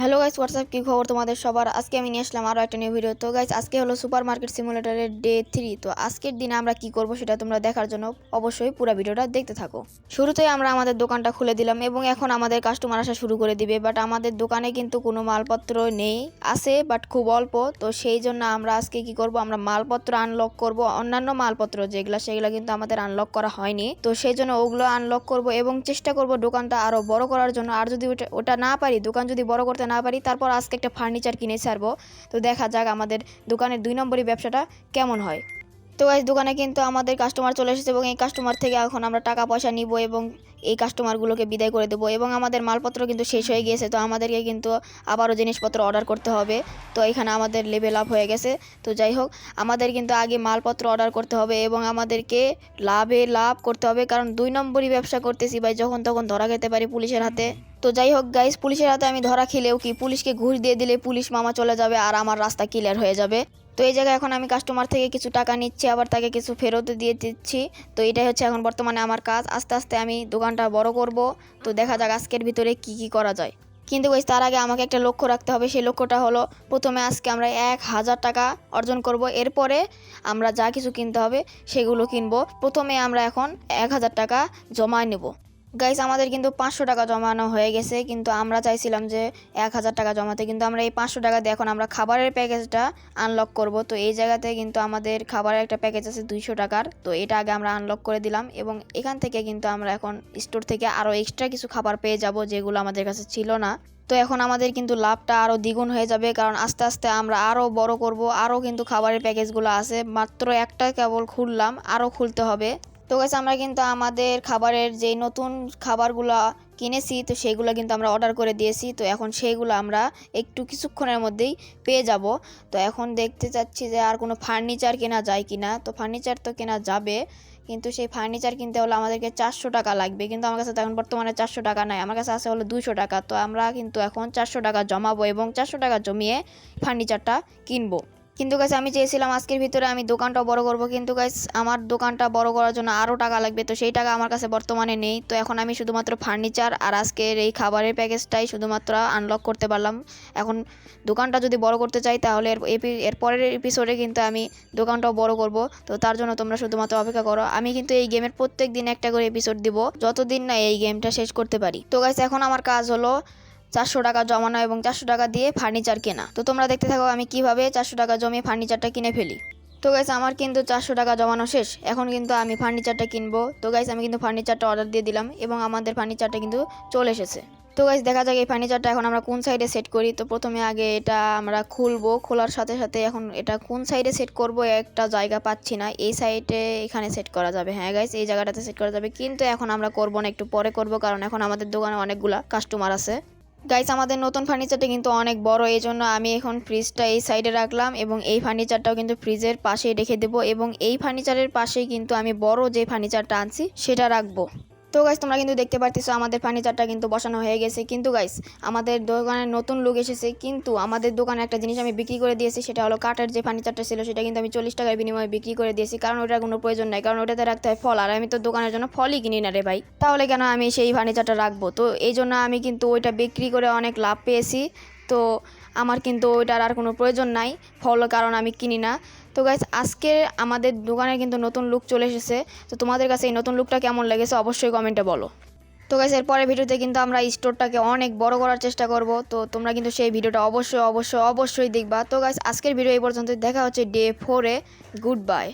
Hello guys WhatsApp কী খবর তোমাদের সবার? আজকে আমি নিয়ে আসলাম আরও একটা নিউ ভিডিও তো গাইস, আজকে হলো সুপার মার্কেট সিমুলেটারের ডে থ্রি তো আজকের দিনে আমরা কি করব সেটা তোমরা দেখার জন্য অবশ্যই পুরো ভিডিওটা দেখতে থাকো। শুরুতেই আমরা আমাদের দোকানটা খুলে দিলাম এবং এখন আমাদের কাস্টমার আসা শুরু করে দিবে। বাট আমাদের দোকানে কিন্তু কোনো মালপত্র নেই, আছে বাট খুব অল্প। তো সেই জন্য আমরা আজকে কি করব, আমরা মালপত্র আনলক করব। অন্যান্য মালপত্র যেগুলো, সেগুলো কিন্তু আমাদের আনলক করা হয়নি। তো সেই জন্য ওগুলো আনলক করব এবং চেষ্টা করব দোকানটা আরও বড় করার জন্য। আর যদি ওটা ওটা না পারি, দোকান যদি বড় করতে না পারি তারপর আজকে একটা ফার্নিচার কিনে ছাড়বো। তো দেখা যাক আমাদের দোকানের দুই নম্বরই ব্যবসাটা কেমন হয়। তো গাইজ দোকানে কিন্তু আমাদের কাস্টমার চলে এসেছে এবং এই কাস্টমার থেকে এখন আমরা টাকা পয়সা নিব এবং এই কাস্টমারগুলোকে বিদায় করে দেবো এবং আমাদের মালপত্র কিন্তু শেষ হয়ে গিয়েছে তো আমাদেরকে কিন্তু আবারও জিনিসপত্র অর্ডার করতে হবে। তো এখানে আমাদের লেভেল আপ হয়ে গেছে। তো যাই হোক, আমাদের কিন্তু আগে মালপত্র অর্ডার করতে হবে এবং আমাদেরকে লাভে লাভ করতে হবে। কারণ দুই নম্বরই ব্যবসা করতেছি ভাই, যখন তখন ধরা খেতে পারি পুলিশের হাতে। তো যাই হোক গাইস পুলিশের হাতে আমি ধরা খেলেও কি পুলিশকে ঘুষ দিয়ে দিলে পুলিশ মামা চলে যাবে আর আমার রাস্তা ক্লিয়ার হয়ে যাবে। তো এই জায়গায় এখন আমি কাস্টমার থেকে কিছু টাকা নিচ্ছি আবার তাকে কিছু ফেরত দিয়ে দিচ্ছি। তো এটাই হচ্ছে এখন বর্তমানে আমার কাজ। আস্তে আস্তে আমি দোকানটা বড় করব। তো দেখা যাক আজকের ভিতরে কি কি করা যায়। কিন্তু guys, তার আগে আমাকে একটা লক্ষ্য রাখতে হবে। সেই লক্ষ্যটা হলো প্রথমে আজকে আমরা এক হাজার টাকা অর্জন করব। এরপরে আমরা যা কিছু কিনতে হবে সেগুলো কিনবো। প্রথমে আমরা এখন এক হাজার টাকা জমা নেব। গাইস আমাদের কিন্তু পাঁচশো টাকা জমানো হয়ে গেছে, কিন্তু আমরা চাইছিলাম যে এক হাজার টাকা জমাতে, কিন্তু আমরা এই পাঁচশো টাকা দিয়ে এখন আমরা খাবারের প্যাকেজটা আনলক করব। তো এই জায়গাতে কিন্তু আমাদের খাবারের একটা প্যাকেজ আছে দুইশো টাকার, তো এটা আগে আমরা আনলক করে দিলাম এবং এখান থেকে কিন্তু আমরা এখন স্টোর থেকে আরও এক্সট্রা কিছু খাবার পেয়ে যাব যেগুলো আমাদের কাছে ছিল না। তো এখন আমাদের কিন্তু লাভটা আরও দ্বিগুণ হয়ে যাবে, কারণ আস্তে আস্তে আমরা আরও বড় করব আরও কিন্তু খাবারের প্যাকেজগুলো আছে, মাত্র একটা কেবল খুললাম আরও খুলতে হবে। তো গেছে আমরা কিন্তু আমাদের খাবারের যেই নতুন খাবারগুলো কিনেছি, তো সেইগুলো কিন্তু আমরা অর্ডার করে দিয়েছি। তো এখন সেইগুলো আমরা একটু কিছুক্ষণের মধ্যেই পেয়ে যাব। তো এখন দেখতে চাচ্ছি যে আর কোনো ফার্নিচার কেনা যায় কি না তো ফার্নিচার তো কেনা যাবে, কিন্তু সেই ফার্নিচার কিনতে হলে আমাদেরকে চারশো টাকা লাগবে। কিন্তু আমার কাছে তো এখন বর্তমানে চারশো টাকা নাই, আমার কাছে আছে হলো দুশো টাকা। তো আমরা কিন্তু এখন চারশো টাকা জমাবো এবং চারশো টাকা জমিয়ে ফার্নিচারটা কিনবো। কিন্তু গাছ আমি চেয়েছিলাম আজকের ভিতরে আমি দোকানটা বড় করব, কিন্তু গাছ আমার দোকানটা বড় করার জন্য আরও টাকা লাগবে। তো সেই টাকা আমার কাছে বর্তমানে নেই। তো এখন আমি শুধুমাত্র ফার্নিচার আর আজকের এই খাবারের প্যাকেজটাই শুধুমাত্র আনলক করতে পারলাম। এখন দোকানটা যদি বড় করতে চাই, তাহলে এর পরের এপিসোডে কিন্তু আমি দোকানটাও বড় করব। তো তার জন্য তোমরা শুধুমাত্র অপেক্ষা করো। আমি কিন্তু এই গেমের প্রত্যেক দিন একটা করে এপিসোড দিব, যতদিন না এই গেমটা শেষ করতে পারি। তো গাছ এখন আমার কাজ হলো চারশো টাকা জমানো এবং চারশো টাকা দিয়ে ফার্নিচার কেনা। তো তোমরা দেখতে থাকো আমি কীভাবে চারশো টাকা জমিয়ে ফার্নিচারটা কিনে ফেলি। তো গাইস আমার কিন্তু চারশো টাকা জমানো শেষ। এখন কিন্তু আমি ফার্নিচারটা কিনবো। তো গাইস আমি কিন্তু ফার্নিচারটা অর্ডার দিয়ে দিলাম এবং আমাদের ফার্নিচারটা কিন্তু চলে এসেছে। তো গাইস দেখা যাক এই ফার্নিচারটা এখন আমরা কোন সাইডে সেট করি। তো প্রথমে আগে এটা আমরা খুলবো। খোলার সাথে সাথে এখন এটা কোন সাইডে সেট করব একটা জায়গা পাচ্ছি না। এই সাইডে এখানে সেট করা যাবে। হ্যাঁ গাইস এই জায়গাটাতে সেট করা যাবে। কিন্তু এখন আমরা করব না, একটু পরে করব। কারণ এখন আমাদের দোকানে অনেকগুলা কাস্টমার আছে। গাইস আমাদের নতুন ফার্নিচারটা কিন্তু অনেক বড়, এই জন্য আমি এখন ফ্রিজটা এই সাইডে রাখলাম এবং এই ফার্নিচারটাও কিন্তু ফ্রিজের পাশেই রেখে দেবো এবং এই ফার্নিচারের পাশেই কিন্তু আমি বড় যে ফার্নিচারটা আনছি, সেটা রাখব। তো গাইস তোমরা কিন্তু দেখতে পারতেছো আমাদের ফার্নিচারটা কিন্তু বসানো হয়ে গেছে। কিন্তু গাইস আমাদের দোকানে নতুন লোক এসেছে, কিন্তু আমাদের দোকানে একটা জিনিস আমি বিক্রি করে দিয়েছি, সেটা হলো কাঠের যে ফার্নিচারটা ছিল, সেটা কিন্তু আমি চল্লিশ টাকার বিনিময়ে বিক্রি করে দিয়েছি, কারণ ওটার কোনো প্রয়োজন নাই, কারণ ওটাতে রাখতে হয় ফল, আর আমি তো দোকানের জন্য ফলই কিনি না রে ভাই। তাহলে কেন আমি সেই ফার্নিচারটা রাখব? তো এই জন্য আমি কিন্তু ওইটা বিক্রি করে অনেক লাভ পেয়েছি। তো আমার কিন্তু ওইটার আর কোনো প্রয়োজন নাই ফল কারণ আমি কিনি না। তো গাইজ আজকে আমাদের দোকানে কিন্তু নতুন লুক চলে এসেছে। তো তোমাদের কাছে এই নতুন লুকটা কেমন লেগেছে অবশ্যই কমেন্টে বলো। তো গাইজ এর পরের ভিডিওতে কিন্তু আমরা স্টোরটাকে অনেক বড় করার চেষ্টা করব। তো তোমরা কিন্তু সেই ভিডিওটা অবশ্যই অবশ্যই অবশ্যই দেখবা। তো গাইজ আজকের ভিডিও এই পর্যন্ত দেখা হচ্ছে ডে ফোরে গুড বাই